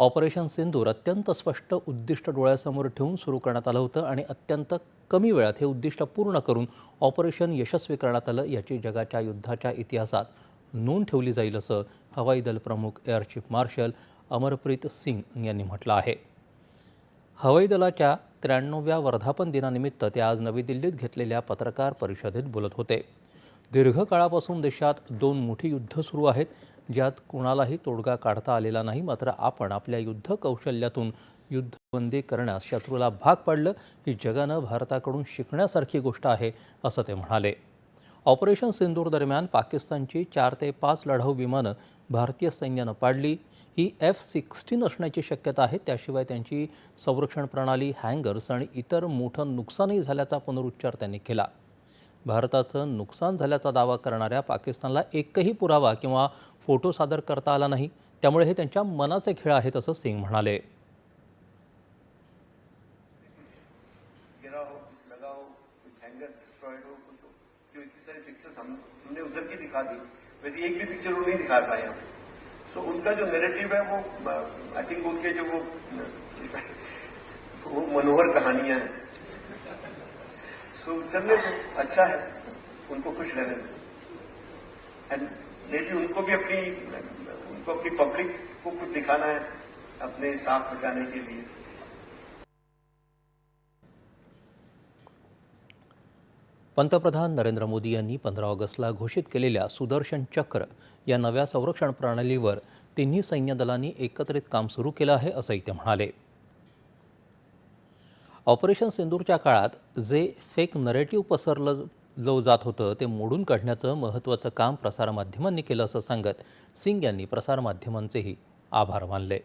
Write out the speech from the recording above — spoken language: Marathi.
ऑपरेशन सिंदूर अत्यंत स्पष्ट उद्दिष्ट डोळ्यासमोर ठेवून सुरू करण्यात आलं होतं आणि अत्यंत कमी वेळात हे उद्दिष्ट पूर्ण करून ऑपरेशन यशस्वी करण्यात आलं. याची जगाच्या युद्धाच्या इतिहासात नोंद ठेवली जाईल असं हवाई दल प्रमुख air chief marshal Amarpreet Singh यांनी म्हटलं आहे. हवाई दलाच्या त्र्याण्णव्या वर्धापन दिनानिमित्त ते आज नवी दिल्लीत घेतलेल्या पत्रकार परिषदेत बोलत होते. दीर्घकाळापासून देशात दोन मोठी युद्ध सुरू आहेत. ज्यात कोणालाही तोडगा काढता आलेला नाही मात्र आपण आपल्या युद्ध कौशल्यातून युद्धबंदी करण्यास शत्रूला भाग पाडलं ही जगानं भारताकडून शिकण्यासारखी गोष्ट आहे असं ते म्हणाले. ऑपरेशन सिंदूर दरम्यान पाकिस्तानची चार ते पाच लढाऊ विमानं भारतीय सैन्यानं पाडली. ही एफ सिक्स्टीन असण्याची शक्यता आहे त्याशिवाय त्यांची संरक्षण प्रणाली हँगर्स आणि इतर मोठं नुकसानही झाल्याचा पुनरुच्चार त्यांनी केला. भारताचं नुकसान झाल्याचा दावा करणाऱ्या पाकिस्तानला एकही पुरावा किंवा फ़ोटो सादर करता आला नाही. त्यामुळे हे त्यांच्या मनाचे खेळ आहेत असं सिंग म्हणाले. दी. वैसे एक भी पिक्चर वो नहीं दिखा पाए हम. तो उनका जो नेरेटिव है वो आई थिंक उनके जो वो वो मनोहर कहानियाँ हैं. सो चलने अच्छा है. उनको खुश रहने एंड मे बी उनको भी अपनी उनको अपनी पब्लिक को कुछ दिखाना है अपने साथ बचाने के लिए। पंतप्रधान नरेंद्र मोदी यांनी पंधरा ऑगस्टला घोषित केलेल्या सुदर्शन चक्र या नव्या संरक्षण प्रणालीवर तिन्ही सैन्य दलांनी एकत्रित काम सुरू केलं आहे असंही ते म्हणाले. ऑपरेशन सिंदूरच्या काळात जे फेक नरेटिव्ह पसरलं लो जात होतं ते मोडून काढण्याचं महत्त्वाचं काम प्रसारमाध्यमांनी केलं असं सांगत सिंग यांनी प्रसारमाध्यमांचेही आभार मानले.